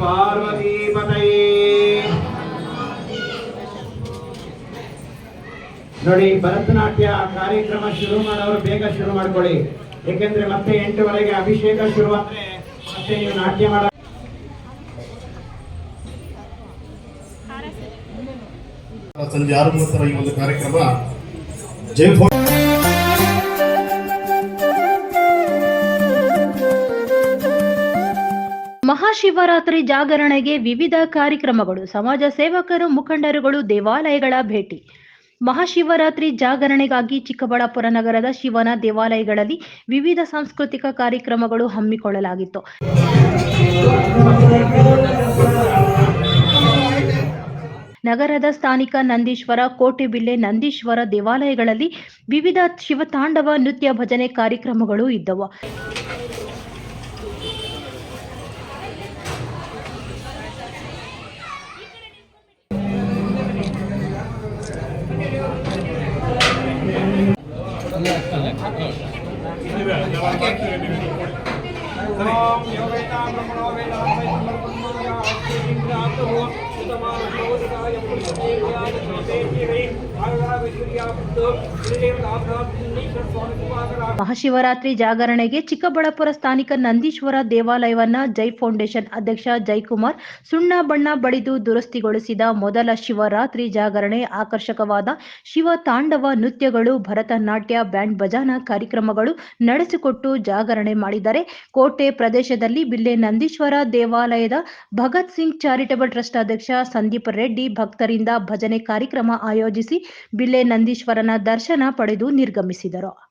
ಪಾರ್ವತಿ ನೋಡಿ, ಭರತನಾಟ್ಯ ಕಾರ್ಯಕ್ರಮ ಶುರು ಮಾಡೋರು ಬೇಗ ಶುರು ಮಾಡ್ಕೊಳ್ಳಿ. ಏಕೆಂದ್ರೆ ಮತ್ತೆ ಎಂಟುವರೆಗೆ ಅಭಿಷೇಕ ಶುರು ಆದ್ರೆ ಮತ್ತೆ ನೀವು ನಾಟ್ಯ ಮಾಡ ಸಂಜೆ ಆರು ಮೂವತ್ತರ ಈ ಒಂದು ಕಾರ್ಯಕ್ರಮ ಜೈಫೋ ಮಹಾಶಿವರಾತ್ರಿ ಜಾಗರಣೆಗೆ ವಿವಿಧ ಕಾರ್ಯಕ್ರಮಗಳು, ಸಮಾಜ ಸೇವಕರು, ಮುಖಂಡರುಗಳು, ದೇವಾಲಯಗಳ ಭೇಟಿ. ಮಹಾಶಿವರಾತ್ರಿ ಜಾಗರಣೆಗಾಗಿ ಚಿಕ್ಕಬಳ್ಳಾಪುರ ನಗರದ ಶಿವನ ದೇವಾಲಯಗಳಲ್ಲಿ ವಿವಿಧ ಸಾಂಸ್ಕೃತಿಕ ಕಾರ್ಯಕ್ರಮಗಳು ಹಮ್ಮಿಕೊಳ್ಳಲಾಗಿತ್ತು. ನಗರದ ಸ್ಥಾನಿಕ ನಂದೀಶ್ವರ ಕೋಟೆಬಿಲ್ಲೆ ನಂದೀಶ್ವರ ದೇವಾಲಯಗಳಲ್ಲಿ ವಿವಿಧ ಶಿವತಾಂಡವ ನೃತ್ಯ ಭಜನೆ ಕಾರ್ಯಕ್ರಮಗಳು ಇದ್ದವು. Mann, Großteil, und die Milliarden, Mahashivratri ಜಾಗರಣೆಗೆ Chikkaballapur ಸ್ಥಾನಿಕ ನಂದೀಶ್ವರ ದೇವಾಲಯವನ್ನ ಜೈ ಫೌಂಡೇಶನ್ ಅಧ್ಯಕ್ಷ ಜೈಕುಮಾರ್ ಸುಣ್ಣ ಬಣ್ಣ ಬಳಿದು ದುರಸ್ತಿಗೊಳಿಸಿದ ಮೊದಲ ಶಿವರಾತ್ರಿ ಜಾಗರಣೆ ಆಕರ್ಷಕವಾದ ಶಿವ ತಾಂಡವ ನೃತ್ಯಗಳು, ಭರತನಾಟ್ಯ, ಬ್ಯಾಂಡ್ ಭಜನಾ ಕಾರ್ಯಕ್ರಮಗಳು ನಡೆಸಿಕೊಟ್ಟು ಜಾಗರಣೆ ಮಾಡಿದರೆ ಕೋಟೆ ಪ್ರದೇಶದಲ್ಲಿ ಬಿಲ್ಲೆ ನಂದೀಶ್ವರ ದೇವಾಲಯದ ಭಗತ್ ಸಿಂಗ್ ಚಾರಿಟಬಲ್ ಟ್ರಸ್ಟ್ ಅಧ್ಯಕ್ಷ ಸಂದೀಪ್ ರೆಡ್ಡಿ ಭಕ್ತರಿಂದ ಭಜನೆ ಕಾರ್ಯಕ್ರಮ ಆಯೋಜಿಸಿ ಬಿಲ್ಲೆ ನಂದೀಶ್ವರನ ದರ್ಶನ ಪಡೆದು ನಿರ್ಗಮಿಸಿದರು.